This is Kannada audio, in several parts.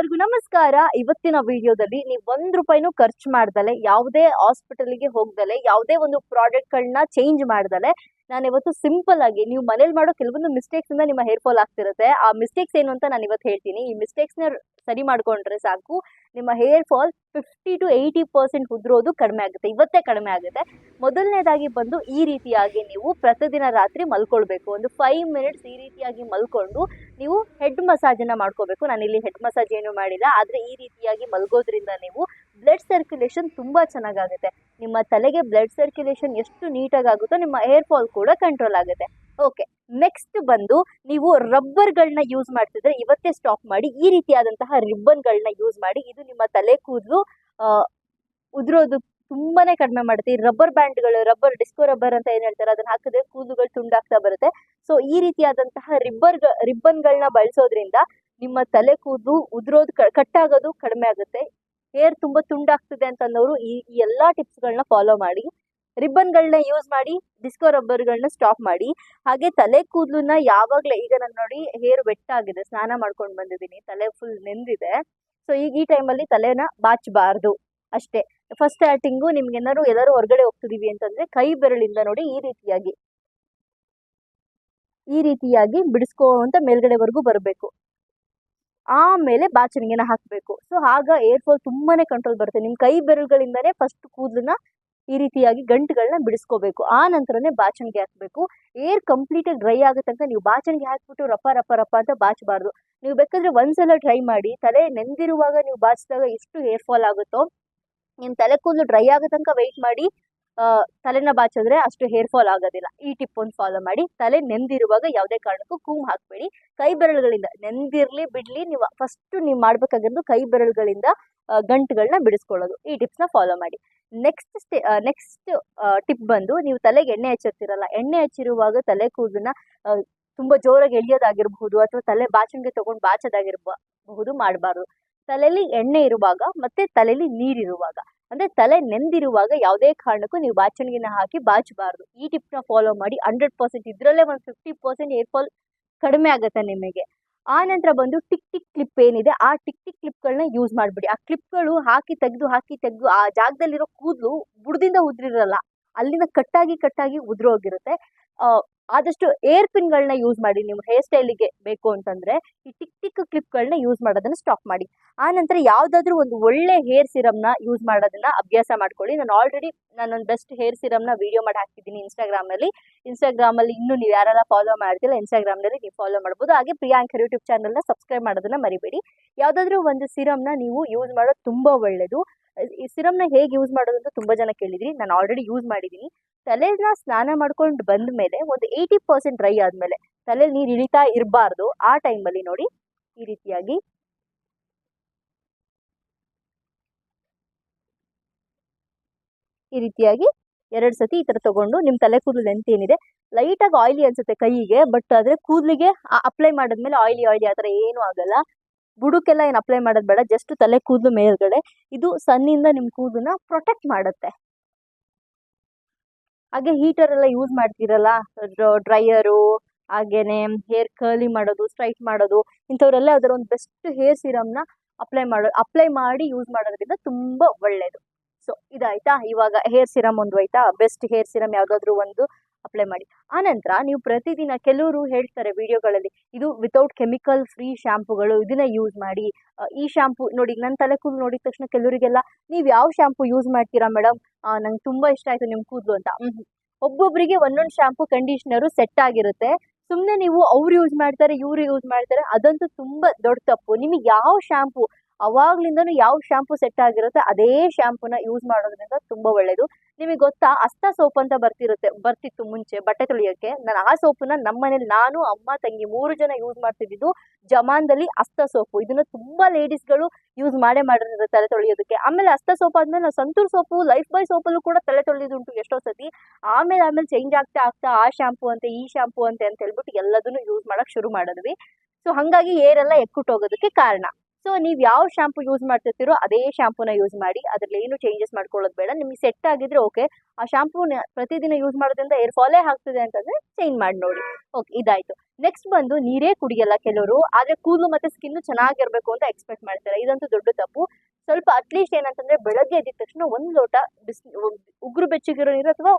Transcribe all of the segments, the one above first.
ಎಲ್ಲರಿಗೂ ನಮಸ್ಕಾರ. ಇವತ್ತಿನ ವಿಡಿಯೋದಲ್ಲಿ ನೀವು ಒಂದ್ ರೂಪಾಯಿನೂ ಖರ್ಚು ಮಾಡ್ದಲೆ, ಯಾವುದೇ ಹಾಸ್ಪಿಟಲ್ಗೆ ಹೋಗ್ದಲೆ, ಯಾವುದೇ ಒಂದು ಪ್ರಾಡಕ್ಟ್ಗಳನ್ನ ಚೇಂಜ್ ಮಾಡ್ದಲೆ ನಾನು ಇವತ್ತು ಸಿಂಪಲ್ ಆಗಿ ನೀವು ಮನೇಲಿ ಮಾಡೋ ಕೆಲವೊಂದು ಮಿಸ್ಟೇಕ್ಸ್ ಇಂದ ನಿಮ್ಮ ಹೇರ್ ಫಾಲ್ ಆಗ್ತಿರುತ್ತೆ. ಆ ಮಿಸ್ಟೇಕ್ಸ್ ಏನು ಅಂತ ನಾನು ಇವತ್ತು ಹೇಳ್ತೀನಿ. ಈ ಮಿಸ್ಟೇಕ್ಸ್ನ ಸರಿ ಮಾಡ್ಕೊಂಡ್ರೆ ಸಾಕು. ನಿಮ್ಮ hair fall fifty to eighty percent ಉದುರೋದು ಕಡಿಮೆ ಆಗುತ್ತೆ. ಇವತ್ತೇ ಕಡಿಮೆ ಆಗುತ್ತೆ. ಮೊದಲನೇದಾಗಿ ಬಂದು ಈ ರೀತಿಯಾಗಿ ನೀವು ಪ್ರತಿದಿನ ರಾತ್ರಿ ಮಲ್ಕೊಳ್ಬೇಕು. ಒಂದು ಫೈವ್ ಮಿನಿಟ್ಸ್ ಈ ರೀತಿಯಾಗಿ ಮಲ್ಕೊಂಡು ನೀವು ಹೆಡ್ ಮಸಾಜನ್ನು ಮಾಡ್ಕೋಬೇಕು ನಾನು ಇಲ್ಲಿ ಹೆಡ್ ಮಸಾಜ್ ಏನು ಮಾಡಿಲ್ಲ. ಆದರೆ ಈ ರೀತಿಯಾಗಿ ಮಲ್ಗೋದ್ರಿಂದ ನೀವು ಬ್ಲಡ್ ಸರ್ಕ್ಯುಲೇಷನ್ ತುಂಬ ಚೆನ್ನಾಗಾಗುತ್ತೆ. ನಿಮ್ಮ ತಲೆಗೆ ಬ್ಲಡ್ ಸರ್ಕ್ಯುಲೇಷನ್ ಎಷ್ಟು ನೀಟಾಗಿ ಆಗುತ್ತೋ ನಿಮ್ಮ ಹೇರ್ ಫಾಲ್ ಕೂಡ ಕಂಟ್ರೋಲ್ ಆಗುತ್ತೆ. ಓಕೆ ನೆಕ್ಸ್ಟ್ ಬಂದು ನೀವು ರಬ್ಬರ್ಗಳನ್ನ ಯೂಸ್ ಮಾಡ್ತಿದ್ರೆ ಇವತ್ತೇ ಸ್ಟಾಪ್ ಮಾಡಿ ಈ ರೀತಿಯಾದಂತಹ ರಿಬ್ಬನ್ಗಳನ್ನ ಯೂಸ್ ಮಾಡಿ ಇದು ನಿಮ್ಮ ತಲೆ ಕೂದಲು ಉದುರೋದು ತುಂಬಾನೇ ಕಡಿಮೆ ಮಾಡುತ್ತೆ ಈ ರಬ್ಬರ್ ಬ್ಯಾಂಡ್ಗಳು, ರಬ್ಬರ್, ಡಿಸ್ಕೋ ರಬ್ಬರ್ ಅಂತ ಏನ್ ಹೇಳ್ತಾರೆ ಅದನ್ನ ಹಾಕಿದ್ರೆ ಕೂದಲುಗಳು ತುಂಡಾಗ್ತಾ ಬರುತ್ತೆ. ಸೊ, ಈ ರೀತಿಯಾದಂತಹ ರಿಬ್ಬರ್ ರಿಬ್ಬನ್ಗಳನ್ನ ಬಳಸೋದ್ರಿಂದ ನಿಮ್ಮ ತಲೆ ಕೂದಲು ಉದುರೋದು ಕಟ್ ಆಗೋದು ಕಡಿಮೆ ಆಗುತ್ತೆ. ಹೇರ್ ತುಂಬಾ ತುಂಡಾಗ್ತಿದೆ ಅಂತ ಅನ್ನೋರು ಈ ಈ ಎಲ್ಲಾ ಟಿಪ್ಸ್ಗಳನ್ನ ಫಾಲೋ ಮಾಡಿ. ರಿಬ್ಬನ್ಗಳನ್ನ ಯೂಸ್ ಮಾಡಿ ಡಿಸ್ಕೋ ರಬ್ಬರ್ಗಳನ್ನ ಸ್ಟಾಪ್ ಮಾಡಿ, ಹಾಗೆ ತಲೆ ಕೂದಲನ್ನ ಯಾವಾಗಲೇ ಈಗ ನಾನು ನೋಡಿ ಹೇರ್ ವೆಟ್ ಆಗಿದೆ ಸ್ನಾನ ಮಾಡ್ಕೊಂಡು ಬಂದಿದ್ದೀನಿ, ತಲೆ ಫುಲ್ ನೆಂದಿದೆ. ಸೊ ಈಗ ಈ ಟೈಮಲ್ಲಿ ತಲೆನ ಬಾಚಬಾರ್ದು ಅಷ್ಟೇ. ಫಸ್ಟ್ ಸ್ಟಾರ್ಟಿಂಗು ಏನಾದ್ರು ಎಲ್ಲರೂ ಹೊರಗಡೆ ಹೋಗ್ತಿದೀವಿ ಅಂತಂದ್ರೆ ಕೈ ಬೆರಳಿಂದ ನೋಡಿ ಈ ರೀತಿಯಾಗಿ. ಈ ರೀತಿಯಾಗಿ ಬಿಡಿಸ್ಕೊಂತ ಮೇಲ್ಗಡೆವರೆಗೂ ಬರಬೇಕು. ಆಮೇಲೆ ಬಾಚಣಿಗೆನ ಹಾಕಬೇಕು. ಸೊ ಆಗ ಏರ್ ಫಾಲ್ ತುಂಬಾನೇ ಕಂಟ್ರೋಲ್ ಬರುತ್ತೆ. ನಿಮ್ಮ ಕೈ ಬೆರಳುಗಳಿಂದನೇ ಫಸ್ಟ್ ಕೂದಲನ್ನ ಈ ರೀತಿಯಾಗಿ ಗಂಟುಗಳನ್ನ ಬಿಡಿಸ್ಕೋಬೇಕು. ಆ ನಂತರನೇ ಬಾಚಣಿಗೆ ಹಾಕಬೇಕು. ಏರ್ ಕಂಪ್ಲೀಟ್ ಡ್ರೈ ಆಗೋ ತನಕ ನೀವು ಬಾಚಣಿಗೆ ಹಾಕ್ಬಿಟ್ಟು ರಪ್ಪ ರಪ್ಪ ರಪ್ಪ ಅಂತ ಬಾಚಬಾರ್ದು. ನೀವು ಬೇಕಾದ್ರೆ ಒಂದ್ಸಲ ಟ್ರೈ ಮಾಡಿ. ತಲೆ ನೆಂದಿರುವಾಗ ನೀವು ಬಾಚಿದಾಗ ಎಷ್ಟು ಹೇರ್ ಫಾಲ್ ಆಗುತ್ತೋ, ನಿಮ್ಮ ತಲೆ ಕೂದಲು ಡ್ರೈ ಆಗೋ ತನಕ ವೆಯ್ಟ್ ಮಾಡಿ ತಲೆನ ಬಾಚಿದ್ರೆ ಅಷ್ಟು ಹೇರ್ ಫಾಲ್ ಆಗೋದಿಲ್ಲ. ಈ ಟಿಪ್ ಒಂದು ಫಾಲೋ ಮಾಡಿ. ತಲೆ ನೆಂದಿರುವಾಗ ಯಾವುದೇ ಕಾರಣಕ್ಕೂ ಕೂಮ್ ಹಾಕಬೇಡಿ. ಕೈ ಬೆರಳುಗಳಿಂದ ನೆಂದಿರಲಿ, ಬಿಡಲಿ. ನೀವು ಫಸ್ಟ್ ನೀವು ಮಾಡಬೇಕಾಗಿರೋದು ಕೈ ಬೆರಳುಗಳಿಂದ ಗಂಟುಗಳನ್ನ ಬಿಡಿಸ್ಕೊಳ್ಳೋದು. ಈ ಟಿಪ್ಸ್ನ ಫಾಲೋ ಮಾಡಿ. ನೆಕ್ಸ್ಟ್ ಸ್ಟೆ ನೆಕ್ಸ್ಟ್ ಟಿಪ್ ಬಂದು ನೀವು ತಲೆಗೆ ಎಣ್ಣೆ ಹಚ್ಚಿರ್ತೀರಲ್ಲ ಎಣ್ಣೆ ಹಚ್ಚಿರುವಾಗ ತಲೆ ಕೂದಲನ್ನ ತುಂಬ ತುಂಬಾ ಜೋರಾಗಿ ಎಳಿಯೋದಾಗಿರಬಹುದು ಅಥವಾ ತಲೆ ಬಾಚಣಿಗೆ ತಗೊಂಡು ಬಾಚೋದಾಗಿರಬಹುದು ಮಾಡಬಾರ್ದು. ತಲೆಯಲ್ಲಿ ಎಣ್ಣೆ ಇರುವಾಗ ಮತ್ತೆ ತಲೆಯಲ್ಲಿ ನೀರಿರುವಾಗ, ಅಂದ್ರೆ ತಲೆ ನೆಂದಿರುವಾಗ ಯಾವುದೇ ಕಾರಣಕ್ಕೂ ನೀವು ಬಾಚಣಿಗೆನ ಹಾಕಿ ಬಾಚಬಾರ್ದು. ಈ ಟಿಪ್ನ ಫಾಲೋ ಮಾಡಿ ಹಂಡ್ರೆಡ್ ಪರ್ಸೆಂಟ್ ಇದರಲ್ಲೇ ಒಂದು ಫಿಫ್ಟಿ ಪರ್ಸೆಂಟ್ ಏರ್ ಫಾಲ್ ಕಡಿಮೆ ಆಗುತ್ತೆ ನಿಮಗೆ. ಆ ನಂತರ ಬಂದು ಟಿಕ್ ಟಿಕ್ ಕ್ಲಿಪ್ ಏನಿದೆ, ಆ ಟಿಕ್ ಟಿಕ್ ಕ್ಲಿಪ್ಗಳನ್ನ ಯೂಸ್ ಮಾಡಿಬಿಡಿ. ಆ ಕ್ಲಿಪ್ಗಳು ಹಾಕಿ ತೆಗೆದು ಹಾಕಿ ತೆಗೆದು, ಆ ಜಾಗದಲ್ಲಿರೋ ಕೂದಲು ಬುಡದಿಂದ ಉದ್ರಿರಲ್ಲ. ಅಲ್ಲಿಂದ ಕಟ್ಟಾಗಿ ಕಟ್ಟಾಗಿ ಉದುರೋಗಿರುತ್ತೆ. ಆದಷ್ಟು ಏರ್ ಪಿನ್ಗಳನ್ನ ಯೂಸ್ ಮಾಡಿ, ನೀವು ಹೇರ್ ಸ್ಟೈಲಿಗೆ ಬೇಕು ಅಂತಂದ್ರೆ ಈ ಟಿಕ್ ಟಿಕ್ ಕ್ಲಿಪ್ಗಳನ್ನ ಯೂಸ್ ಮಾಡೋದನ್ನ ಸ್ಟಾಪ್ ಮಾಡಿ. ಆ ನಂತರ ಯಾವುದಾದ್ರೂ ಒಂದು ಒಳ್ಳೆ ಹೇರ್ ಸಿರಮ್ನ ಯೂಸ್ ಮಾಡೋದನ್ನ ಅಭ್ಯಾಸ ಮಾಡ್ಕೊಳ್ಳಿ. ನಾನು ಆಲ್ರೆಡಿ ನಾನು ಒಂದು ಬೆಸ್ಟ್ ಹೇರ್ ಸಿರಮ್ನ ವಿಡಿಯೋ ಮಾಡಿ ಹಾಕಿದ್ದೀನಿ ಇನ್ಸ್ಟಾಗ್ರಾಮಲ್ಲಿ ಇನ್ಸ್ಟಾಗ್ರಾಮಲ್ಲಿ ಇನ್ನೂ ನೀವು ಯಾರೆಲ್ಲ ಫಾಲೋ ಮಾಡ್ತಿಲ್ಲ ಇನ್ಸ್ಟಾಗ್ರಾಮ್ನಲ್ಲಿ ನೀವು ಫಾಲೋ ಮಾಡ್ಬೋದು. ಹಾಗೆ ಪ್ರಿಯಾಂಕ್ ಯೂಟ್ಯೂಬ್ ಚಾನಲ್ನ ಸಬ್ಸ್ಕ್ರೈಬ್ ಮಾಡೋದನ್ನ ಮರಿಬೇಡಿ. ಯಾವುದಾದ್ರೂ ಒಂದು ಸಿರಮ್ನ ನೀವು ಯೂಸ್ ಮಾಡೋದು ತುಂಬ ಒಳ್ಳೆಯದು ಈ ಸಿರಮ್ನ ಹೇಗೆ ಯೂಸ್ ಮಾಡೋದು ಅಂತ ತುಂಬ ಜನ ಕೇಳಿದ್ರಿ. ನಾನು ಆಲ್ರೆಡಿ ಯೂಸ್ ಮಾಡಿದ್ದೀನಿ. ತಲೆನ ಸ್ನಾನ ಮಾಡ್ಕೊಂಡು ಬಂದ ಮೇಲೆ ಒಂದು ಏಯ್ಟಿ ಪರ್ಸೆಂಟ್ ಡ್ರೈ ಆದಮೇಲೆ ತಲೆ ನೀರು ಇಳಿತಾ ಇರಬಾರ್ದು ಆ ಟೈಮಲ್ಲಿ ನೋಡಿ ಈ ರೀತಿಯಾಗಿ. ಈ ರೀತಿಯಾಗಿ ಎರಡು ಸತಿ ಈ ಥರ ತಗೊಂಡು ನಿಮ್ಮ ತಲೆ ಕೂದಲು ಲೆಂತ್ ಏನಿದೆ ಲೈಟಾಗಿ ಆಯಿಲಿ ಅನ್ಸುತ್ತೆ ಕೈಗೆ ಬಟ್ ಆದರೆ ಕೂದಲಿಗೆ ಅಪ್ಲೈ ಮಾಡಿದ್ಮೇಲೆ ಆಯಿಲಿ ಆಯಿಲಿ ಆ ಥರ ಏನೂ ಆಗಲ್ಲ. ಬುಡಕ್ಕೆಲ್ಲ ಏನು ಅಪ್ಲೈ ಮಾಡೋದು ಬೇಡ ಜಸ್ಟ್ ತಲೆ ಕೂದಲು ಮೇಲ್ಗಡೆ. ಇದು ಸನ್ನಿಂದ ನಿಮ್ಮ ಕೂದಲನ್ನ ಪ್ರೊಟೆಕ್ಟ್ ಮಾಡುತ್ತೆ. ಹಾಗೆ ಹೀಟರ್ ಎಲ್ಲ ಯೂಸ್ ಮಾಡ್ತೀರಲ್ಲ? ಡ್ರೈಯರು ಹಾಗೇನೆ ಹೇರ್ ಕರ್ಲಿ ಮಾಡೋದು ಸ್ಟ್ರೈಟ್ ಮಾಡೋದು, ಇಂಥವರೆಲ್ಲ ಅದರ ಒಂದು ಬೆಸ್ಟ್ ಹೇರ್ ಸಿರಮ್ನ ಅಪ್ಲೈ ಮಾಡೋ ಅಪ್ಲೈ ಮಾಡಿ ಯೂಸ್ ಮಾಡೋದ್ರಿಂದ ತುಂಬ ಒಳ್ಳೆಯದು ಸೊ ಇದಾಯಿತಾ? ಇವಾಗ ಹೇರ್ ಸಿರಮ್ ಒಂದು ಆಯಿತಾ? ಬೆಸ್ಟ್ ಹೇರ್ ಸಿರಮ್ ಯಾವುದಾದ್ರೂ ಒಂದು ಅಪ್ಲೈ ಮಾಡಿ. ಆನಂತರ ನೀವು ಪ್ರತಿದಿನ ಕೆಲವರು ಹೇಳ್ತಾರೆ ವಿಡಿಯೋಗಳಲ್ಲಿ ಇದು ವಿತೌಟ್ ಕೆಮಿಕಲ್ ಫ್ರೀ ಶ್ಯಾಂಪುಗಳು ಇದನ್ನ ಯೂಸ್ ಮಾಡಿ. ಈ ಶ್ಯಾಂಪು ನೋಡಿ ನನ್ನ ತಲೆ ಕೂದಲು ನೋಡಿದ ತಕ್ಷಣ ಕೆಲವರಿಗೆಲ್ಲ, ನೀವು ಯಾವ ಶ್ಯಾಂಪು ಯೂಸ್ ಮಾಡ್ತೀರಾ ಮೇಡಮ್ ನಂಗೆ ತುಂಬ ಇಷ್ಟ ಆಯಿತು ನಿಮ್ಮ ಕೂದಲು ಅಂತ. ಒಬ್ಬೊಬ್ಬರಿಗೆ ಒಂದೊಂದು ಶ್ಯಾಂಪು ಕಂಡೀಷ್ನರು ಸೆಟ್ ಆಗಿರುತ್ತೆ. ಸುಮ್ಮನೆ ನೀವು ಅವ್ರು ಯೂಸ್ ಮಾಡ್ತಾರೆ, ಇವ್ರು ಯೂಸ್ ಮಾಡ್ತಾರೆ. ಅದಂತೂ ತುಂಬ ದೊಡ್ಡ ತಪ್ಪು. ನಿಮಗೆ ಯಾವ ಶಾಂಪು ಅವಾಗ್ಲಿಂದನೂ ಯಾವ ಶಾಂಪು ಸೆಟ್ ಆಗಿರುತ್ತೆ, ಅದೇ ಶಾಂಪೂನ ಯೂಸ್ ಮಾಡೋದ್ರಿಂದ ತುಂಬ ಒಳ್ಳೆಯದು ನಿಮಗೆ ಗೊತ್ತಾ, ಅಸ್ತ ಸೋಪ್ ಅಂತ ಬರ್ತಿರುತ್ತೆ, ಬರ್ತಿತ್ತು ಮುಂಚೆ, ಬಟ್ಟೆ ತೊಳೆಯೋಕ್ಕೆ ನಾನು ಆ ಸೋಪನ್ನ ನಮ್ಮ ಮನೇಲಿ ನಾನು, ಅಮ್ಮ, ತಂಗಿ ಮೂರು ಜನ ಯೂಸ್ ಮಾಡ್ತಿದ್ದು ಜಮಾನದಲ್ಲಿ ಅಸ್ತ ಸೋಪು ಇದನ್ನ ತುಂಬಾ ಲೇಡೀಸ್ಗಳು ಯೂಸ್ ಮಾಡೇ ಮಾಡಿರ್ತಾರೆ ತಲೆ ತೊಳೆಯೋದಕ್ಕೆ. ಆಮೇಲೆ ಅಸ್ತ ಸೋಪ್ ಆದ್ಮೇಲೆ ನಾವು ಸಂತೂರ್ ಸೋಪು ಲೈಫ್ ಬಾಯ್ ಸೋಪಲ್ಲೂ ಕೂಡ ತಲೆ ತೊಳೆಯೋದುಂಟು ಎಷ್ಟೋ ಸತಿ. ಆಮೇಲೆ ಆಮೇಲೆ ಚೇಂಜ್ ಆಗ್ತಾ ಆಗ್ತಾ ಆ ಶಾಂಪು ಅಂತೆ, ಈ ಶಾಂಪು ಅಂತೆ ಅಂತ ಹೇಳ್ಬಿಟ್ಟು ಎಲ್ಲದನ್ನು ಯೂಸ್ ಮಾಡಕ್ ಶುರು ಮಾಡಿದ್ವಿ. ಸೊ ಹಂಗಾಗಿ ಏರೆಲ್ಲ ಎಕ್ಕುಟ್ಟೋಗೋದಕ್ಕೆ ಕಾರಣ. ಸೊ ನೀವು ಯಾವ ಶಾಂಪು ಯೂಸ್ ಮಾಡ್ತಿರ್ತೀರೋ ಅದೇ ಶಾಂಪೂನ ಯೂಸ್ ಮಾಡಿ, ಅದ್ರಲ್ಲಿ ಏನು ಚೇಂಜಸ್ ಮಾಡ್ಕೊಳ್ಳೋದು ಬೇಡ. ನಿಮಗೆ ಸೆಟ್ ಆಗಿದ್ರೆ ಓಕೆ ಆ ಶಾಂಪೂನ ಪ್ರತಿದಿನ ಯೂಸ್ ಮಾಡೋದ್ರಿಂದ ಏರ್ ಫಾಲೇ ಆಗ್ತಿದೆ ಅಂತಂದ್ರೆ ಚೇಂಜ್ ಮಾಡಿ ನೋಡಿ. ಓಕೆ ಇದಾಯ್ತು. ನೆಕ್ಸ್ಟ್ ಬಂದು ನೀರೇ ಕುಡಿಯಲ್ಲ ಕೆಲವರು, ಆದ್ರೆ ಕೂದಲು ಮತ್ತೆ ಸ್ಕಿನ್ ಚೆನ್ನಾಗಿರಬೇಕು ಅಂತ ಎಕ್ಸ್ಪೆಕ್ಟ್ ಮಾಡ್ತಾರೆ. ಇದಂತೂ ದೊಡ್ಡ ತಪ್ಪು. ಸ್ವಲ್ಪ ಅಟ್ಲೀಸ್ಟ್ ಏನಂತಂದ್ರೆ ಬೆಳಗ್ಗೆ ಎದ್ದ ತಕ್ಷಣ ಒಂದು ಲೋಟ ಬಿಸಿ, ಉಗುರು ಬೆಚ್ಚಗಿರೋ ನೀರು ಅಥವಾ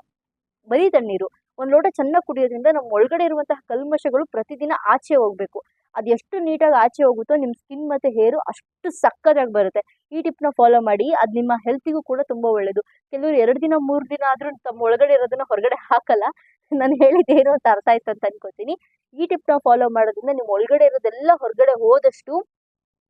ಬರೀ ತಣ್ಣೀರು. ಒಂದು ಲೋಟ ಚೆನ್ನಾಗಿ ಕುಡಿಯೋದ್ರಿಂದ ನಮ್ಮ ಒಳಗಡೆ ಇರುವಂತಹ ಕಲ್ಮಶಗಳು ಪ್ರತಿದಿನ ಆಚೆ ಹೋಗ್ಬೇಕು. ಅದು ಎಷ್ಟು ನೀಟಾಗಿ ಆಚೆ ಹೋಗುತ್ತೋ ನಿಮ್ಮ ಸ್ಕಿನ್ ಮತ್ತೆ ಹೇರು ಅಷ್ಟು ಸಕ್ಕತ್ತಾಗಿ ಬರುತ್ತೆ. ಈ ಟಿಪ್ನ ಫಾಲೋ ಮಾಡಿ, ಅದು ನಿಮ್ಮ ಹೆಲ್ತಿಗೂ ಕೂಡ ತುಂಬಾ ಒಳ್ಳೇದು. ಕೆಲವರು ಎರಡು ದಿನ, ಮೂರು ದಿನ ಆದ್ರೂ ತಮ್ಮ ಒಳಗಡೆ ಇರೋದನ್ನ ಹೊರಗಡೆ ಹಾಕಲ್ಲ. ನಾನು ಹೇಳಿದ್ದು ಏನೋ ಅಂತ ಅರ್ಥ ಆಯ್ತು ಅಂತ ಅನ್ಕೋತೀನಿ. ಈ ಟಿಪ್ನ ಫಾಲೋ ಮಾಡೋದ್ರಿಂದ ನಿಮ್ಮ ಒಳಗಡೆ ಇರೋದೆಲ್ಲ ಹೊರಗಡೆ ಹೋದಷ್ಟು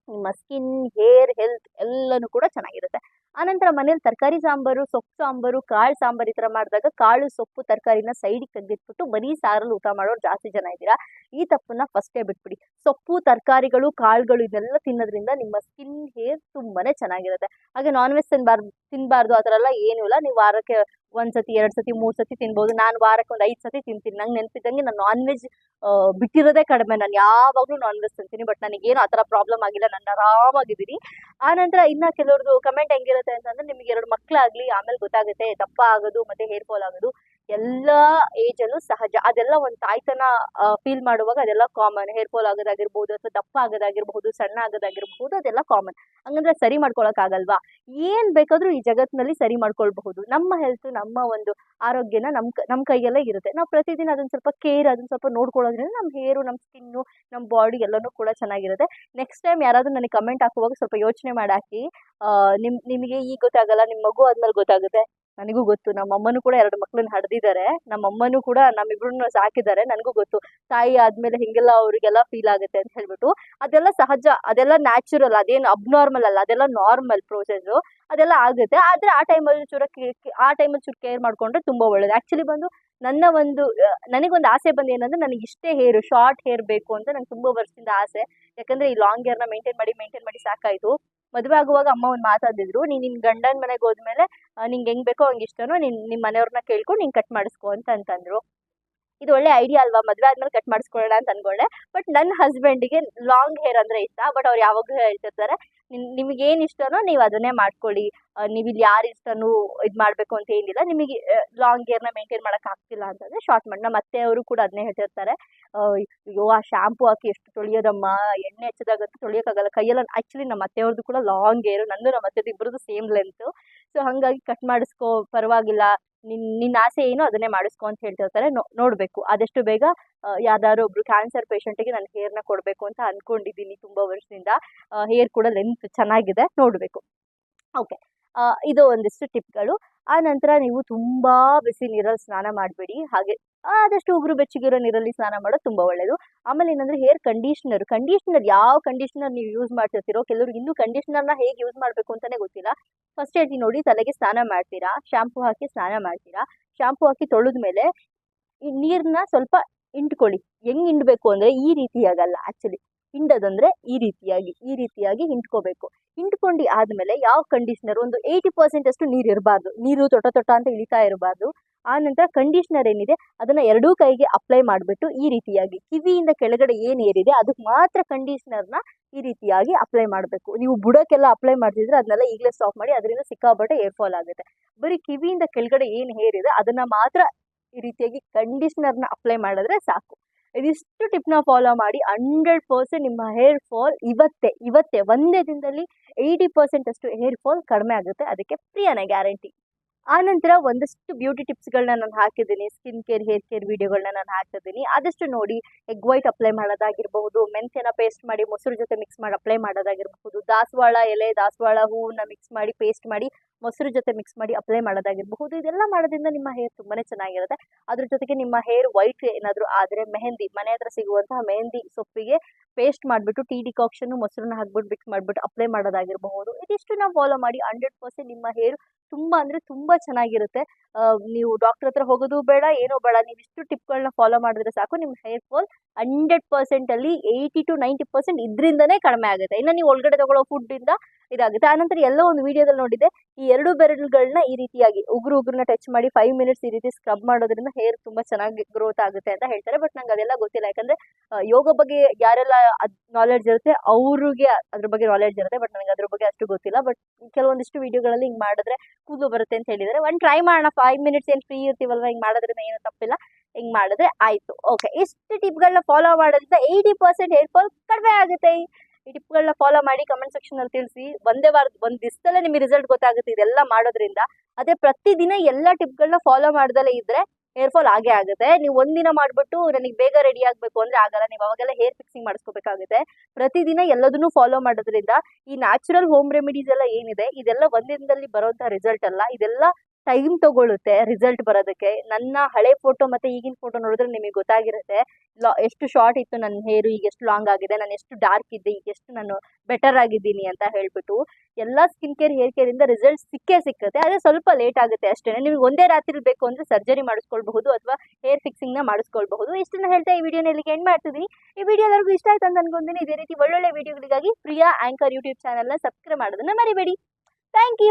ನಿಮ್ಮ ಸ್ಕಿನ್ ಹೇರ್ ಹೆಲ್ತ್ ಎಲ್ಲನೂ ಕೂಡ ಚೆನ್ನಾಗಿರುತ್ತೆ. ಆನಂತರ ಮನೇಲಿ ತರಕಾರಿ ಸಾಂಬಾರು, ಸೊಪ್ಪು ಸಾಂಬಾರು, ಕಾಳು ಸಾಂಬಾರು ಈ ಥರ ಮಾಡಿದಾಗ ಕಾಳು, ಸೊಪ್ಪು, ತರಕಾರಿನ ಸೈಡಿಗೆ ತೆಗೆದಿಟ್ಬಿಟ್ಟು ಬರೀ ಸಾರಲ್ಲಿ ಊಟ ಮಾಡೋರು ಜಾಸ್ತಿ ಜನ ಇದ್ದೀರಾ? ಈ ತಪ್ಪನ್ನ ಫಸ್ಟೇ ಬಿಟ್ಬಿಡಿ. ಸೊಪ್ಪು, ತರಕಾರಿಗಳು, ಕಾಳುಗಳು ಇದೆಲ್ಲ ತಿನ್ನೋದ್ರಿಂದ ನಿಮ್ಮ ಸ್ಕಿನ್ ಹೇರ್ ತುಂಬಾನೇ ಚೆನ್ನಾಗಿರುತ್ತೆ. ಹಾಗೆ ನಾನ್ ವೆಜ್ ತಿನ್ನಬಾರ್ದು ತಿನ್ನಬಾರ್ದು ಆ ಥರ ಎಲ್ಲ ಏನೂ ಇಲ್ಲ. ನೀವು ವಾರಕ್ಕೆ ಒಂದು ಸತಿ ಎರಡು ಸತಿ ಮೂರು ಸತಿ ತಿನ್ಬೋದು. ನಾನು ವಾರಕ್ಕೆ ಒಂದು ಐದು ಸತಿ ತಿಂತೀನಿ. ನಂಗೆ ನೆನಪಿದ್ದಂಗೆ ನಾನು ನಾನ್ ವೆಜ್ ಬಿಟ್ಟಿರೋದೇ ಕಡಿಮೆ. ನಾನು ಯಾವಾಗಲೂ ನಾನ್ ವೆಜ್ ತಿಂತೀನಿ ಬಟ್ ನನಗೇನು ಆ ಥರ ಪ್ರಾಬ್ಲಮ್ ಆಗಿಲ್ಲ. ನಾನು ಆರಾಮಾಗಿದ್ದೀನಿ. ಆನಂತರ ಇನ್ನು ಕೆಲವ್ರದ್ದು ಕಮೆಂಟ್ ಹೆಂಗಿರುತ್ತೆ ಅಂತಂದ್ರೆ, ನಿಮಗೆ ಎರಡು ಮಕ್ಕಳಾಗಲಿ ಆಮೇಲೆ ಗೊತ್ತಾಗುತ್ತೆ, ದಪ್ಪ ಆಗೋದು, ಮತ್ತೆ ಹೇರ್ ಫಾಲ್ ಆಗೋದು. ಎಲ್ಲ ಏಜಲ್ಲೂ ಸಹಜ. ಅದೆಲ್ಲ ಒಂದು ತಾಯ್ತನ ಫೀಲ್ ಮಾಡುವಾಗ ಅದೆಲ್ಲ ಕಾಮನ್ ಹೇರ್ ಫಾಲ್ ಆಗೋದಾಗಿರ್ಬೋದು ಅಥವಾ ದಪ್ಪ ಆಗೋದಾಗಿರ್ಬಹುದು ಸಣ್ಣ ಆಗೋದಾಗಿರ್ಬಹುದು ಅದೆಲ್ಲ ಕಾಮನ್ ಹಂಗಂದ್ರೆ ಸರಿ ಮಾಡ್ಕೊಳಕ್ಕಾಗಲ್ವಾ ಏನ್ ಬೇಕಾದರೂ ಈ ಜಗತ್ತಿನಲ್ಲಿ ಸರಿ ಮಾಡ್ಕೊಳ್ಬಹುದು. ನಮ್ಮ ಹೆಲ್ತ್ ನಮ್ಮ ಒಂದು ಆರೋಗ್ಯನ ನಮ್ಮ ಕ ನಮ್ಮ ಕೈಯಲ್ಲೇ ಇರುತ್ತೆ. ನಾವು ಪ್ರತಿದಿನ ಅದನ್ನ ಸ್ವಲ್ಪ ಕೇರ್ ಅದನ್ನ ಸ್ವಲ್ಪ ನೋಡ್ಕೊಳ್ಳೋದ್ರಿಂದ ನಮ್ಮ ಹೇರು ನಮ್ಮ ಸ್ಕಿನ್ನು ನಮ್ಮ ಬಾಡಿ ಎಲ್ಲನೂ ಕೂಡ ಚೆನ್ನಾಗಿರುತ್ತೆ. ನೆಕ್ಸ್ಟ್ ಟೈಮ್ ಯಾರಾದರೂ ನನಗೆ ಕಮೆಂಟ್ ಹಾಕುವಾಗ ಸ್ವಲ್ಪ ಯೋಚನೆ ಮಾಡಾಕಿ ನಿಮ್, ನಿಮಗೆ ಈಗ ಗೊತ್ತಾಗಲ್ಲ ನಿಮ್ಮ ಮಗು ಆದ್ಮೇಲೆ ಗೊತ್ತಾಗುತ್ತೆ. ನನಗೂ ಗೊತ್ತು. ನಮ್ಮ ಅಮ್ಮನೂ ಕೂಡ ಎರಡು ಮಕ್ಕಳನ್ನ ಹಡ್ದಿದ್ದಾರೆ ನಮ್ಮ ಅಮ್ಮನೂ ಕೂಡ ನಮ್ಮಿಬ್ರನ್ನ ಸಾಕಿದ್ದಾರೆ. ನನಗೂ ಗೊತ್ತು. ತಾಯಿ ಆದ್ಮೇಲೆ ಹಿಂಗೆಲ್ಲ ಅವರಿಗೆಲ್ಲ ಫೀಲ್ ಆಗುತ್ತೆ ಅಂತ ಹೇಳ್ಬಿಟ್ಟು. ಅದೆಲ್ಲ ಸಹಜ. ಅದೆಲ್ಲ ನ್ಯಾಚುರಲ್ ಅದೇನು ಅಬ್ನಾರ್ಮಲ್ ಅಲ್ಲ. ಅದೆಲ್ಲ ನಾರ್ಮಲ್ ಪ್ರೊಸೆಸ್ಸು ಅದೆಲ್ಲ ಆಗುತ್ತೆ. ಆದರೆ ಆ ಟೈಮಲ್ಲಿ ಚೂರ ಆ ಟೈಮಲ್ಲಿ ಚೂರು ಕೇರ್ ಮಾಡಿಕೊಂಡ್ರೆ ತುಂಬ ಒಳ್ಳೇದು. ಆ್ಯಕ್ಚುಲಿ ಬಂದು ನನ್ನ ಒಂದು ನನಗೊಂದು ಆಸೆ ಬಂದು ಏನಂದ್ರೆ ನನಗೆ ಇಷ್ಟೇ ಹೇರು ಶಾರ್ಟ್ ಹೇರ್ ಬೇಕು ಅಂತ ನಂಗೆ ತುಂಬ ವರ್ಷದಿಂದ ಆಸೆ. ಯಾಕಂದ್ರೆ ಈ ಲಾಂಗ್ ಹೇರ್ನ ಮೇಂಟೈನ್ ಮಾಡಿ ಮೇಂಟೈನ್ ಮಾಡಿ ಸಾಕಾಯಿತು. ಮದುವೆ ಆಗುವಾಗ ಅಮ್ಮ ಒಂದು ಮಾತಾಡಿದ್ರು ನೀನು ನಿನ್ನ ಗಂಡನ ಮನೆಗೆ ಹೋದ್ಮೇಲೆ ನಿಂಗೆ ಹೆಂಗ್ ಬೇಕೋ ಹಂಗೆ ಇಷ್ಟನೋ ನಿನ್ನ ನಿಮ್ಮ ಮನೆಯವ್ರನ್ನ ಕೇಳ್ಕೊಂಡು ನೀನು ಕಟ್ ಮಾಡಿಸ್ಕೊ ಅಂತ ಅಂತಂದ್ರು. ಇದು ಒಳ್ಳೆ ಐಡಿಯಾ ಅಲ್ವಾ? ಮದುವೆ ಆದ್ಮೇಲೆ ಕಟ್ ಮಾಡಿಸ್ಕೊಳ್ಳೋಣ ಅಂತ ಅನ್ಕೊಂಡೆ. ಬಟ್ ನನ್ನ ಹಸ್ಬೆಂಡಿಗೆ ಲಾಂಗ್ ಹೇರ್ ಅಂದ್ರೆ ಇಷ್ಟ ಬಟ್ ಅವ್ರು ಯಾವಾಗಲೂ ಹೇಳ್ತಿರ್ತಾರೆ ನಿಮಗೆ ಏನು ಇಷ್ಟನೋ ನೀವು ಅದನ್ನೇ ಮಾಡ್ಕೊಳ್ಳಿ. ನೀವು ಇಲ್ಲಿ ಯಾರು ಇಷ್ಟನೂ ಇದು ಮಾಡಬೇಕು ಅಂತ ಏನಿಲ್ಲ. ನಿಮಗೆ ಲಾಂಗ್ ಹೇರ್ನ ಮೇಂಟೈನ್ ಮಾಡೋಕೆ ಆಗ್ತಿಲ್ಲ ಅಂತಂದ್ರೆ ಶಾರ್ಟ್ ಮಾಡಿ ನಮ್ಮ ಅತ್ತೆಯವರು ಕೂಡ ಅದನ್ನೇ ಹೇಳ್ತಿರ್ತಾರೆ. ಅಯ್ಯೋ, ಆ ಶ್ಯಾಂಪು ಹಾಕಿ ಎಷ್ಟು ತೊಳೆಯೋದಮ್ಮ. ಎಣ್ಣೆ ಹಚ್ಚಿದಾಗಂತೂ ತೊಳೆಯೋಕ್ಕಾಗಲ್ಲ. ಕೈಯಲ್ಲಿ ಆ್ಯಕ್ಚುಲಿ ನಮ್ಮ ಅತ್ತೆಯವ್ರದ್ದು ಕೂಡ ಲಾಂಗ್ ಹೇರು ನಂದು ನಮ್ಮ ಅತ್ತೆದು ಇಬ್ಬರದ್ದು ಸೇಮ್ ಲೆಂತು ಸೊ ಹಾಗಾಗಿ ಕಟ್ ಮಾಡಿಸ್ಕೋ, ಪರವಾಗಿಲ್ಲ. ನಿನ್ ನಿನ್ನ ಆಸೆ ಏನು ಅದನ್ನೇ ಮಾಡಿಸ್ಕೊ ಅಂತ ಹೇಳ್ತಿರ್ತಾರೆ. ನೋಡಬೇಕು. ಆದಷ್ಟು ಬೇಗ ಯಾವ್ದಾದ್ರು ಒಬ್ರು ಕ್ಯಾನ್ಸರ್ ಪೇಷಂಟಿಗೆ ನಾನು ಹೇರ್ನ ಕೊಡಬೇಕು ಅಂತ ಅಂದ್ಕೊಂಡಿದ್ದೀನಿ ತುಂಬ ವರ್ಷದಿಂದ. ಹೇರ್ ಕೂಡ ಲೆಂತ್ ಚೆನ್ನಾಗಿದೆ. ನೋಡಬೇಕು. ಓಕೆ ಇದು ಒಂದಿಷ್ಟು ಟಿಪ್ಗಳು. ಆ ನಂತರ ನೀವು ತುಂಬ ಬಿಸಿ ನೀರಲ್ಲಿ ಸ್ನಾನ ಮಾಡಬೇಡಿ. ಹಾಗೆ ಆದಷ್ಟು ಉಗುರು ಬೆಚ್ಚಗಿರೋ ನೀರಲ್ಲಿ ಸ್ನಾನ ಮಾಡೋದು ತುಂಬ ಒಳ್ಳೆಯದು ಆಮೇಲೆ ಏನಂದರೆ ಹೇರ್ ಕಂಡೀಷ್ನರ್ ಕಂಡೀಷ್ನರ್ ಯಾವ ಕಂಡೀಷ್ನರ್ ನೀವು ಯೂಸ್ ಮಾಡ್ತಿರ್ತೀರೋ ಕೆಲವ್ರಿಗೆ ಇನ್ನೂ ಕಂಡೀಷ್ನರ್ನ ಹೇಗೆ ಯೂಸ್ ಮಾಡಬೇಕು ಅಂತಲೇ ಗೊತ್ತಿಲ್ಲ. ಫಸ್ಟ್ ಹೇಳ್ತೀನಿ ನೋಡಿ, ತಲೆಗೆ ಸ್ನಾನ ಮಾಡ್ತೀರಾ ಶಾಂಪು ಹಾಕಿ ಸ್ನಾನ ಮಾಡ್ತೀರಾ ಶಾಂಪು ಹಾಕಿ ತೊಳೆದ ಮೇಲೆ ಈ ನೀರನ್ನ ಸ್ವಲ್ಪ ಹಿಂಡ್ಕೊಳ್ಳಿ. ಹೆಂಗ್ ಹಿಂಡಬೇಕು ಅಂದರೆ ಈ ರೀತಿಯಾಗಲ್ಲ ಆ್ಯಕ್ಚುಲಿ ಹಿಂಡೋದಂದರೆ ಈ ರೀತಿಯಾಗಿ ಈ ರೀತಿಯಾಗಿ ಹಿಂಡ್ಕೋಬೇಕು. ಹಿಂಡ್ಕೊಂಡು ಆದಮೇಲೆ ಯಾವ ಕಂಡೀಷ್ನರ್ ಒಂದು ಏಯ್ಟಿ ಪರ್ಸೆಂಟ್ ಅಷ್ಟು ನೀರು ಇರಬಾರ್ದು. ನೀರು ತೊಟ ತೊಟ ಅಂತ ಇಳಿತಾ ಇರಬಾರ್ದು. ಆ ನಂತರ ಕಂಡೀಷ್ನರ್ ಏನಿದೆ, ಅದನ್ನು ಎರಡೂ ಕೈಗೆ ಅಪ್ಲೈ ಮಾಡಿಬಿಟ್ಟು ಈ ರೀತಿಯಾಗಿ ಕಿವಿಯಿಂದ ಕೆಳಗಡೆ ಏನು ಏರಿದೆ ಅದಕ್ಕೆ ಮಾತ್ರ ಕಂಡೀಷ್ನರ್ನ ಈ ರೀತಿಯಾಗಿ ಅಪ್ಲೈ ಮಾಡಬೇಕು. ನೀವು ಬುಡಕ್ಕೆಲ್ಲ ಅಪ್ಲೈ ಮಾಡ್ತಿದ್ರೆ ಅದನ್ನೆಲ್ಲ ಈಗಲೇ ಸ್ಟಾಪ್ ಮಾಡಿ ಅದರಿಂದ ಸಿಕ್ಕಾಪಟ್ಟೆ ಏರ್ ಫಾಲ್ ಆಗುತ್ತೆ. ಬರೀ ಕಿವಿಯಿಂದ ಕೆಳಗಡೆ ಏನು ಹೇರಿದೆ ಅದನ್ನು ಮಾತ್ರ ಈ ರೀತಿಯಾಗಿ ಕಂಡೀಷ್ನರ್ನ ಅಪ್ಲೈ ಮಾಡಿದ್ರೆ ಸಾಕು. ಇದಿಷ್ಟು ಟಿಪ್ನ ಫಾಲೋ ಮಾಡಿ ಹಂಡ್ರೆಡ್ ಪರ್ಸೆಂಟ್ ನಿಮ್ಮ ಹೇರ್ ಫಾಲ್ ಇವತ್ತೇ ಇವತ್ತೇ ಒಂದೇ ದಿನದಲ್ಲಿ ಏಯ್ಟಿ ಪರ್ಸೆಂಟಷ್ಟು ಹೇರ್ ಫಾಲ್ ಕಡಿಮೆ ಆಗುತ್ತೆ. ಅದಕ್ಕೆ ಪ್ರಿಯನೇ ಗ್ಯಾರಂಟಿ ಆನಂತರ ಒಂದಷ್ಟು ಬ್ಯೂಟಿ ಟಿಪ್ಸ್ಗಳನ್ನ ನಾನು ಹಾಕಿದ್ದೀನಿ. ಸ್ಕಿನ್ ಕೇರ್ ಹೇರ್ ಕೇರ್ ವಿಡಿಯೋಗಳನ್ನ ನಾನು ಹಾಕಿದ್ದೀನಿ. ಆದಷ್ಟು ನೋಡಿ ಎಗ್ ವೈಟ್ ಅಪ್ಲೈ ಮಾಡೋದಾಗಿರ್ಬಹುದು, ಮೆಂತ್ಯನ ಪೇಸ್ಟ್ ಮಾಡಿ, ಮೊಸರು ಜೊತೆ ಮಿಕ್ಸ್ ಮಾಡಿ ಅಪ್ಲೈ ಮಾಡೋದಾಗಿರ್ಬಹುದು, ದಾಸವಾಳ ಎಲೆ, ದಾಸವಾಳ ಹೂವನ್ನ ಮಿಕ್ಸ್ ಮಾಡಿ ಪೇಸ್ಟ್ ಮಾಡಿ, ಮೊಸರು ಜೊತೆ ಮಿಕ್ಸ್ ಮಾಡಿ ಅಪ್ಲೈ ಮಾಡೋದಾಗಿರಬಹುದು. ಇದೆಲ್ಲ ಮಾಡೋದ್ರಿಂದ ನಿಮ್ಮ ಹೇರ್ ತುಂಬಾನೇ ಚೆನ್ನಾಗಿರುತ್ತೆ. ಅದ್ರ ಜೊತೆಗೆ ನಿಮ್ಮ ಹೇರ್ ವೈಟ್ ಏನಾದರೂ ಆದರೆ ಮೆಹಂದಿ, ಮನೆ ಹತ್ರ ಸಿಗುವಂತಹ ಮೆಹಂದಿ ಸೊಪ್ಪಿಗೆ ಪೇಸ್ಟ್ ಮಾಡಿಬಿಟ್ಟು ಟೀ ಡಿಕಾಕ್ಷನ್ ಮೊಸರನ್ನ ಹಾಕ್ಬಿಟ್ಟು ಮಿಕ್ಸ್ ಮಾಡಿಬಿಟ್ಟು ಅಪ್ಲೈ ಮಾಡೋದಾಗಿರಬಹುದು. ಇದಿಷ್ಟು ನಾವು ಫಾಲೋ ಮಾಡಿ ಹಂಡ್ರೆಡ್ ಪರ್ಸೆಂಟ್ ನಿಮ್ಮ ಹೇರ್ ತುಂಬ ಅಂದರೆ ತುಂಬ ಚೆನ್ನಾಗಿರುತ್ತೆ. ನೀವು ಡಾಕ್ಟರ್ ಹತ್ರ ಹೋಗೋದು ಬೇಡ, ಏನೋ ಬೇಡ. ನೀವು ಇಷ್ಟು ಟಿಪ್ಗಳನ್ನ ಫಾಲೋ ಮಾಡಿದ್ರೆ ಸಾಕು. ನಿಮ್ಮ ಹೇರ್ ಫಾಲ್ ಹಂಡ್ರೆಡ್ ಪರ್ಸೆಂಟಲ್ಲಿ ಏಯ್ಟಿ ಟು ನೈಂಟಿ ಪರ್ಸೆಂಟ್ ಇದರಿಂದನೇ ಕಡಿಮೆ ಆಗುತ್ತೆ. ಇನ್ನು ನೀವು ಒಳಗಡೆ ತಗೊಳ್ಳೋ ಫುಡ್ಡಿಂದ ಇದಾಗುತ್ತೆ. ಆನಂತರ ಎಲ್ಲೋ ಒಂದು ವಿಡಿಯೋದಲ್ಲಿ ನೋಡಿದೆ ಈ ಎರಡು ಬೆರಳುಗಳನ್ನ ಈ ರೀತಿಯಾಗಿ ಉಗುರು ಉಗುರನ್ನ ಟಚ್ ಮಾಡಿ ಫೈವ್ ಮಿನಿಟ್ಸ್ ಈ ರೀತಿ ಸ್ಕ್ರಬ್ ಮಾಡೋದ್ರಿಂದ ಹೇರ್ ತುಂಬಾ ಚೆನ್ನಾಗಿ ಗ್ರೋತ್ ಆಗುತ್ತೆ ಅಂತ ಹೇಳ್ತಾರೆ. ಬಟ್ ನಂಗೆ ಅದೆಲ್ಲ ಗೊತ್ತಿಲ್ಲ. ಯಾಕಂದ್ರೆ ಯೋಗ ಬಗ್ಗೆ ಯಾರೆಲ್ಲ ನಾಲೆಡ್ಜ್ ಇರುತ್ತೆ, ಅವ್ರಿಗೆ ಅದ್ರ ಬಗ್ಗೆ ನಾಲೆಡ್ಜ್ ಇರುತ್ತೆ. ಬಟ್ ನನಗೆ ಅದ್ರ ಬಗ್ಗೆ ಅಷ್ಟು ಗೊತ್ತಿಲ್ಲ. ಬಟ್ ಕೆಲವೊಂದಿಷ್ಟು ವಿಡಿಯೋಗಳಲ್ಲಿ ಹಿಂಗೆ ಮಾಡಿದ್ರೆ ಕೂದಲು ಬರುತ್ತೆ ಅಂತ ಹೇಳಿದರೆ. ಒಂದು ಟ್ರೈ ಮಾಡೋಣ. ಫೈವ್ ಮಿನಿಟ್ಸ್ ಏನು ಫ್ರೀ ಇರ್ತೀವಲ್ವ? ಹಿಂಗೆ ಮಾಡೋದ್ರಿಂದ ಏನು ತಪ್ಪಿಲ್ಲ. ಹಿಂಗೆ ಮಾಡಿದ್ರೆ ಆಯಿತು. ಓಕೆ ಇಷ್ಟು ಟಿಪ್ಗಳನ್ನ ಫಾಲೋ ಮಾಡೋದ್ರಿಂದ ಏಯ್ಟಿ ಪರ್ಸೆಂಟ್ ಹೇರ್ ಫಾಲ್ ಕಡಿಮೆ ಆಗುತ್ತೆ. ಈ ಟಿಪ್ಗಳನ್ನ ಫಾಲೋ ಮಾಡಿ ಕಮೆಂಟ್ ಸೆಕ್ಷನಲ್ಲಿ ತಿಳಿಸಿ. ಒಂದೇ ವಾರ ಒಂದು ದಿವಸದಲ್ಲೇ ನಿಮಗೆ ರಿಸಲ್ಟ್ ಗೊತ್ತಾಗುತ್ತೆ. ಇದೆಲ್ಲ ಮಾಡೋದ್ರಿಂದ. ಅದೇ ಪ್ರತಿದಿನ ಎಲ್ಲ ಟಿಪ್ಗಳನ್ನ ಫಾಲೋ ಮಾಡ್ದಲೇ ಇದ್ರೆ ಹೇರ್ ಫಾಲ್ ಆಗೇ ಆಗುತ್ತೆ. ನೀವು ಒಂದಿನ ಮಾಡ್ಬಿಟ್ಟು ನನಗೆ ಬೇಗ ರೆಡಿ ಆಗಬೇಕು ಅಂದ್ರೆ ಆಗಲ್ಲ. ನೀವು ಅವಾಗೆಲ್ಲ ಹೇರ್ ಫಿಕ್ಸಿಂಗ್ ಮಾಡಿಸ್ಕೋಬೇಕಾಗುತ್ತೆ. ಪ್ರತಿದಿನ ಎಲ್ಲದನ್ನೂ ಫಾಲೋ ಮಾಡೋದ್ರಿಂದ ಈ ನ್ಯಾಚುರಲ್ ಹೋಮ್ ರೆಮಿಡೀಸ್ ಎಲ್ಲ ಏನಿದೆ, ಇದೆಲ್ಲ ಒಂದಿನದಲ್ಲಿ ಬರೋಂಥ ರಿಸಲ್ಟ್ ಅಲ್ಲ. ಇದೆಲ್ಲ ಟೈಮ್ ತಗೊಳುತ್ತೆ ರಿಸಲ್ಟ್ ಬರೋದಕ್ಕೆ. ನನ್ನ ಹಳೆ ಫೋಟೋ ಮತ್ತೆ ಈಗಿನ ಫೋಟೋ ನೋಡಿದ್ರೆ ನಿಮಗೆ ಗೊತ್ತಾಗಿರುತ್ತೆ. ಲಾ, ಎಷ್ಟು ಶಾರ್ಟ್ ಇತ್ತು ನನ್ನ ಹೇರು ಈಗ ಎಷ್ಟು ಲಾಂಗ್ ಆಗಿದೆ, ನಾನು ಎಷ್ಟು ಡಾರ್ಕ್ ಇದ್ದೆ, ಈಗ ಎಷ್ಟು ನಾನು ಬೆಟರ್ ಆಗಿದ್ದೀನಿ ಅಂತ ಹೇಳ್ಬಿಟ್ಟು ಎಲ್ಲ ಸ್ಕಿನ್ ಕೇರ್ ಹೇರ್ ಕೇರಿಂದ ರಿಸಲ್ಟ್ ಸಿಕ್ಕೇ ಸಿಕ್ಕುತ್ತೆ. ಆದರೆ ಸ್ವಲ್ಪ ಲೇಟ್ ಆಗುತ್ತೆ ಅಷ್ಟೇ ನಿಮಗೆ ಒಂದೇ ರಾತ್ರಿ ಬೇಕು ಅಂದರೆ ಸರ್ಜರಿ ಮಾಡಿಸ್ಕೊಳ್ಬಹುದು ಅಥವಾ ಹೇರ್ ಫಿಕ್ಸಿಂಗ್ನ ಮಾಡಿಸ್ಕೊಳ್ಬಹುದು. ಇಷ್ಟನ್ನ ಹೇಳ್ತಾ ಈ ವಿಡಿಯೋನ ಇಲ್ಲಿಗೆ ಎಂಡ್ ಮಾಡ್ತಿದ್ದೀನಿ ಈ ವಿಡಿಯೋ ಎಲ್ಲರಿಗೂ ಇಷ್ಟ ಆಯ್ತು ಅಂತ ಇದೇ ರೀತಿ ಒಳ್ಳೊಳ್ಳೆ ವಿಡಿಯೋಗಳಿಗಾಗಿ ಪ್ರಿಯಾ ಆಂಕರ್ ಯೂಟ್ಯೂಬ್ ಚಾನಲ್ನ ಸಬ್ಸ್ಕ್ರೈಬ್ ಮಾಡೋದನ್ನ ಮರಿಬೇಡಿ. Thank you